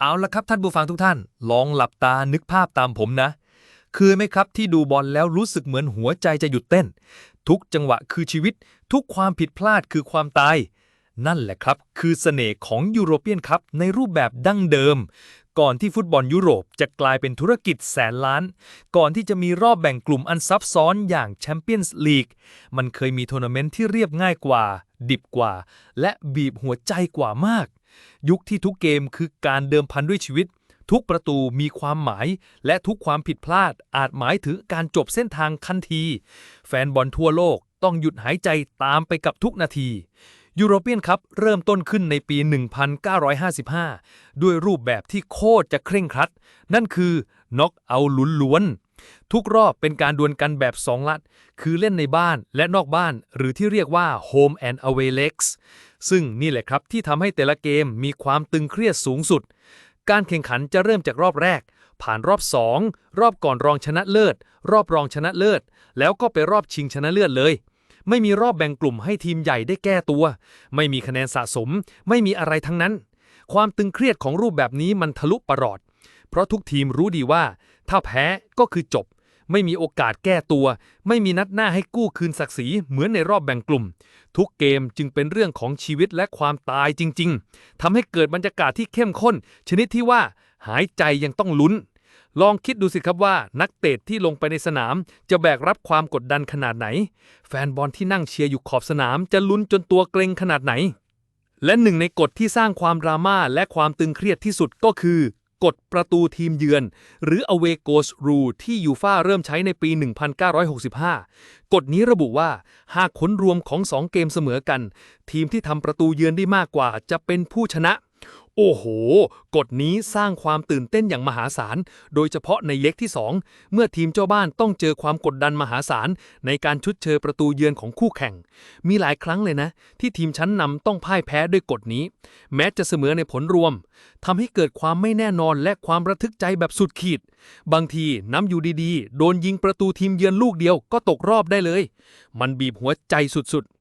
เอาละครับท่านผู้ฟังทุกท่าน ลองหลับตานึกภาพตามผมนะ คือไหมครับที่ดูบอลแล้วรู้สึกเหมือนหัวใจจะหยุดเต้น ทุกจังหวะคือชีวิต ทุกความผิดพลาดคือความตาย นั่นแหละครับ คือเสน่ห์ของยูโรเปียนคัพในรูปแบบดั้งเดิม ก่อนที่ฟุตบอลยุโรปจะกลายเป็นธุรกิจแสนล้าน ก่อนที่จะมีรอบแบ่งกลุ่มอันซับซ้อนอย่างแชมเปี้ยนส์ลีกมันเคยมีทัวร์นาเมนต์ที่เรียบง่ายกว่า ดิบกว่า และบีบหัวใจกว่ามาก ยุคที่ทุกเกมคือการเดิมพันด้วยชีวิต ทุกประตูมีความหมาย และทุกความผิดพลาดอาจหมายถึงการจบเส้นทางทันที แฟนบอลทั่วโลกต้องหยุดหายใจตามไปกับทุกนาที ยูโรเปียนคัพเริ่มต้นขึ้นในปี 1955 ด้วยรูปแบบที่โคตรจะเคร่งครัด นั่นคือน็อกเอาลุ้นล้วน ทุกรอบเป็นการดวลกันแบบสองลัด คือเล่นในบ้านและนอกบ้าน หรือที่เรียกว่า Home and Away Legs ซึ่งนี่แหละครับที่ทำให้แต่ละเกมมีความตึงเครียดสูงสุด การแข่งขันจะเริ่มจากรอบแรก ผ่านรอบ 2 รอบก่อนรองชนะเลิศ รอบรองชนะเลิศ แล้วก็ไปรอบชิงชนะเลิศเลย ไม่มีรอบแบ่งกลุ่มให้ทีมใหญ่ได้แก้ตัว ไม่มีคะแนนสะสม ไม่มีอะไรทั้งนั้น ความตึงเครียดของรูปแบบนี้มันทะลุประหลอด เพราะทุกทีมรู้ดีว่า ถ้าแพ้ก็คือจบ ไม่มีโอกาสแก้ตัว ไม่มีนัดหน้าให้กู้คืนศักดิ์ศรีเหมือนในรอบแบ่งกลุ่ม ทุกเกมจึงเป็นเรื่องของชีวิตและความตายจริง ๆทำให้เกิดบรรยากาศที่เข้มข้น ชนิดที่ว่า หายใจยังต้องลุ้น ลองคิดดูสิครับว่านักเตะที่ลงไปในสนาม จะแบกรับความกดดันขนาดไหน แฟนบอลที่นั่งเชียร์อยู่ขอบสนาม จะลุ้นจนตัวเกรงขนาดไหน และหนึ่งในกฎที่สร้างความดราม่าและความตึงเครียดที่สุดก็คือกฎประตูทีมเยือน หรือ away goals rule ที่ยูฟ่าเริ่มใช้ในปี 1965 กฎนี้ระบุว่า หากผลรวมของ 2 เกมเสมอกัน ทีมที่ทำประตูเยือนได้มากกว่าจะเป็นผู้ชนะ โอ้โห กฎนี้สร้างความตื่นเต้นอย่างมหาศาล โดยเฉพาะในเล็กที่ 2 เมื่อทีมเจ้าบ้านต้องเจอความกดดันมหาศาล ในการชุดเชยประตูเยือนของคู่แข่ง มีหลายครั้งเลยนะ ที่ทีมชั้นนำต้องพ่ายแพ้ด้วยกฎนี้ แม้จะเสมอในผลรวมทำให้เกิดความไม่แน่นอนและความระทึกใจแบบสุดขีด บางทีน้ำอยู่ดีๆ โดนยิงประตูทีมเยือนลูกเดียวก็ตกรอบได้เลย มันบีบหัวใจสุดๆ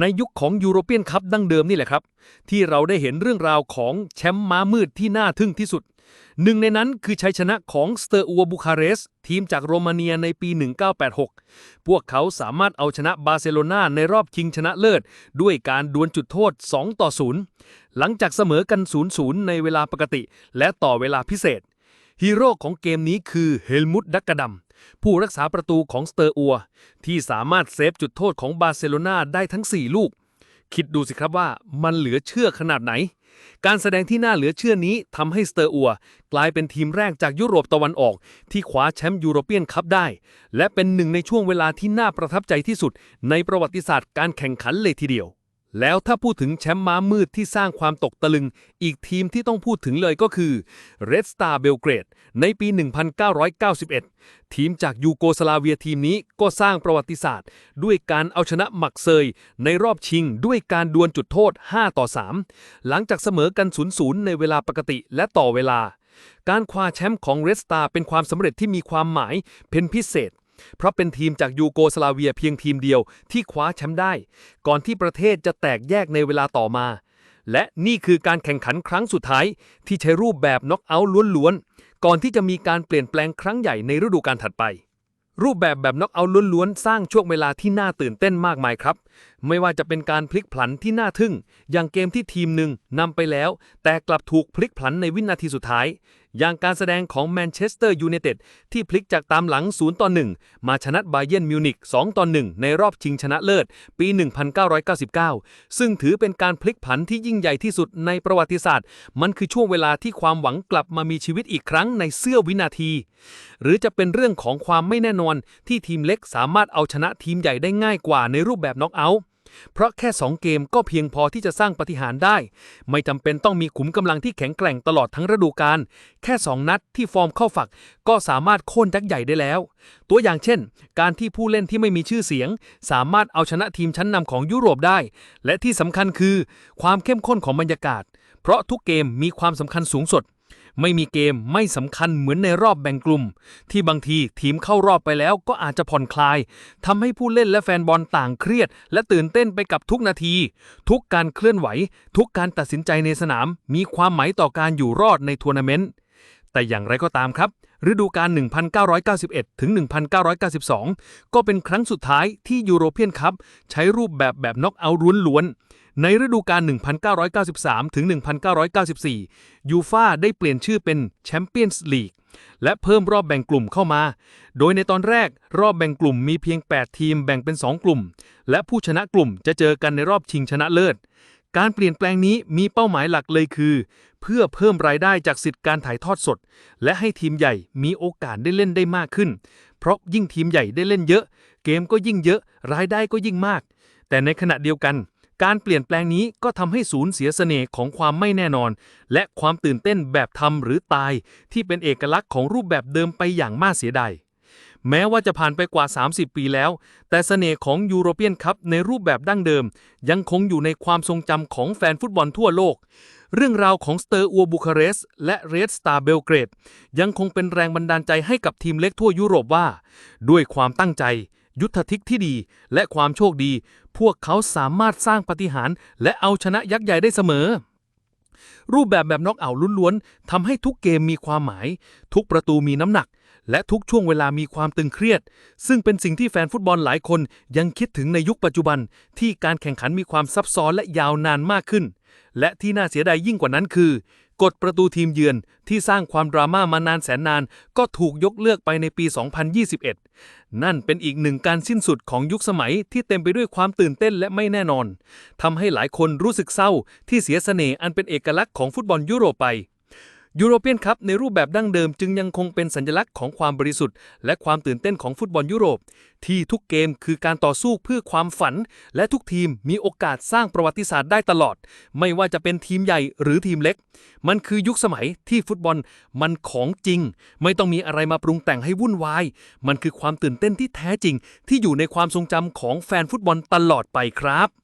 ในยุคของยูโรเปียนคัพดั้งเดิมนี่แหละครับ ที่เราได้เห็นเรื่องราวของแชมป์ม้ามืดที่น่าทึ่งที่สุด หนึ่งในนั้นคือชัยชนะของสเตอร์อัวบูคาเรส ทีมจากโรมาเนียในปี 1986 พวกเขาสามารถเอาชนะบาร์เซโลนาในรอบชิงชนะเลิศ ด้วยการดวลจุดโทษ 2 ต่อ 0 หลังจากเสมอกัน 0-0 ในเวลาปกติ และต่อเวลาพิเศษฮีโร่ของเกมนี้คือเฮลมุตดักกระดัม ผู้รักษาประตูของสเตอร์อัว ที่สามารถเซฟจุดโทษของบาร์เซโลนาได้ทั้ง 4 ลูก คิดดูสิครับว่ามันเหลือเชื่อขนาดไหน การแสดงที่น่าเหลือเชื่อนี้ทำให้สเตอร์อัว กลายเป็นทีมแรกจากยุโรปตะวันออก ที่คว้าแชมป์ยูโรเปียนคัพได้ และเป็นหนึ่งในช่วงเวลาที่น่าประทับใจที่สุด ในประวัติศาสตร์การแข่งขันเลยทีเดียว แล้วถ้าพูดถึงแชมป์ม้ามืดที่สร้างความตกตะลึง อีกทีมที่ต้องพูดถึงเลยก็คือ Red Star Belgrade ในปี 1991 ทีมจากยูโกสลาเวียทีมนี้ก็สร้างประวัติศาสตร์ ด้วยการเอาชนะหมักเซย ในรอบชิงด้วยการดวลจุดโทษ 5 ต่อ 3 หลังจากเสมอกัน 0-0 ในเวลาปกติและต่อเวลา การคว้าแชมป์ของ Red Star เป็นความสำเร็จที่มีความหมายเป็นพิเศษ เพราะเป็นทีมจากยูโกสลาเวียเพียงทีมเดียวที่คว้าแชมป์ได้ ก่อนที่ประเทศจะแตกแยกในเวลาต่อมา และนี่คือการแข่งขันครั้งสุดท้ายที่ใช้รูปแบบน็อกเอาท์ล้วนๆ ก่อนที่จะมีการเปลี่ยนแปลงครั้งใหญ่ในฤดูกาลถัดไป รูปแบบแบบน็อกเอาท์ล้วนๆ สร้างช่วงเวลาที่น่าตื่นเต้นมากมายครับ ไม่ว่าจะเป็นการพลิกผันที่น่าทึ่ง อย่างเกมที่ทีมหนึ่งนำไปแล้ว แต่กลับถูกพลิกผันในวินาทีสุดท้าย อย่างการแสดงของแมนเชสเตอร์ยูไนเต็ดที่พลิกจากตามหลัง 0 ต่อ 1 มาชนะบาเยิร์นมิวนิก2 ต่อ 1 ในรอบชิงชนะเลิศ ปี 1999 ซึ่งถือเป็นการพลิกผันที่ยิ่งใหญ่ที่สุดในประวัติศาสตร์ มันคือช่วงเวลาที่ความหวังกลับมามีชีวิตอีกครั้งในเสี้ยววินาที หรือจะเป็นเรื่องของความไม่แน่นอนที่ทีมเล็กสามารถเอาชนะทีมใหญ่ได้ง่ายกว่าในรูปแบบน็อกเอาท์ เพราะแค่ 2 เกมก็เพียงพอที่จะสร้างปาฏิหารย์ได้ ไม่จำเป็นต้องมีขุมกำลังที่แข็งแกร่งตลอดทั้งฤดูกาลแค่ 2 นัดที่ฟอร์มเข้าฝักก็สามารถโค่นยักษ์ใหญ่ได้แล้ว ตัวอย่างเช่น การที่ผู้เล่นที่ไม่มีชื่อเสียง สามารถเอาชนะทีมชั้นนำของยุโรปได้ และที่สำคัญคือ ความเข้มข้นของบรรยากาศ เพราะทุกเกมมีความสำคัญสูงสุด ไม่มีเกมไม่สำคัญเหมือนในรอบแบ่งกลุ่ม ที่บางทีทีมเข้ารอบไปแล้วก็อาจจะผ่อนคลายทำให้ผู้เล่นและแฟนบอลต่างเครียด และตื่นเต้นไปกับทุกนาที ทุกการเคลื่อนไหว ทุกการตัดสินใจในสนาม มีความหมายต่อการอยู่รอดในทัวร์นาเมนต์แต่อย่างไรก็ตามครับ ฤดูกาล 1991 ถึง 1992 ก็เป็นครั้งสุดท้ายที่ยูโรเปียนคัพใช้รูปแบบแบบน็อกเอาท์ล้วนๆ ในฤดูกาล 1993 ถึง 1994 ยูฟาได้เปลี่ยนชื่อเป็นแชมเปี้ยนส์ลีกและเพิ่มรอบแบ่งกลุ่มเข้ามา โดยในตอนแรกรอบแบ่งกลุ่มมีเพียง 8 ทีมแบ่งเป็น 2 กลุ่ม และผู้ชนะกลุ่มจะเจอกันในรอบชิงชนะเลิศ การเปลี่ยนแปลงนี้มีเป้าหมายหลักเลยคือ เพื่อเพิ่มรายได้จากสิทธิการถ่ายทอดสด และให้ทีมใหญ่มีโอกาสได้เล่นได้มากขึ้น เพราะยิ่งทีมใหญ่ได้เล่นเยอะ เกมก็ยิ่งเยอะ รายได้ก็ยิ่งมาก แต่ในขณะเดียวกัน การเปลี่ยนแปลงนี้ก็ทำให้สูญเสียเสน่ห์ของความไม่แน่นอน และความตื่นเต้นแบบทำหรือตาย ที่เป็นเอกลักษณ์ของรูปแบบเดิมไปอย่างมากเสียดายแม้ว่าจะผ่านไปกว่า 30 ปีแล้ว แต่เสน่ห์ของยูโรเปียนคัพในรูปแบบดั้งเดิม ยังคงอยู่ในความทรงจำของแฟนฟุตบอลทั่วโลก เรื่องราวของสเตอร์อัวบูคาเรสและเรดสตาร์เบลเกรดยังคงเป็นแรงบันดาลใจให้กับทีมเล็กทั่วยุโรปว่า ด้วยความตั้งใจ ยุทธทิกที่ดี และความโชคดี พวกเขาสามารถสร้างปฏิหาร และเอาชนะยักษ์ใหญ่ได้เสมอ รูปแบบแบบน็อกเอาท์ล้วนๆทำให้ทุกเกมมีความหมาย ทุกประตูมีน้ำหนัก และทุกช่วงเวลามีความตึงเครียด ซึ่งเป็นสิ่งที่แฟนฟุตบอลหลายคนยังคิดถึงในยุคปัจจุบัน ที่การแข่งขันมีความซับซ้อนและยาวนานมากขึ้น และที่น่าเสียดายยิ่งกว่านั้นคือ กฎประตูทีมเยือนที่สร้างความดราม่ามานานแสนนาน ก็ถูกยกเลิกไปในปี 2021 นั่นเป็นอีกหนึ่งการสิ้นสุดของยุคสมัยที่เต็มไปด้วยความตื่นเต้นและไม่แน่นอนทำให้หลายคนรู้สึกเศร้าที่เสียเสน่ห์อันเป็นเอกลักษณ์ของฟุตบอลยุโรปไป ยูโรเปียนคัพในรูปแบบดั้งเดิมจึงยังคงเป็นสัญลักษณ์ของความบริสุทธิ์ และความตื่นเต้นของฟุตบอลยุโรป ที่ทุกเกมคือการต่อสู้เพื่อความฝัน และทุกทีมมีโอกาสสร้างประวัติศาสตร์ได้ตลอด ไม่ว่าจะเป็นทีมใหญ่หรือทีมเล็ก มันคือยุคสมัยที่ฟุตบอลมันของจริง ไม่ต้องมีอะไรมาปรุงแต่งให้วุ่นวาย มันคือความตื่นเต้นที่แท้จริง ที่อยู่ในความทรงจำของแฟนฟุตบอลตลอดไปครับ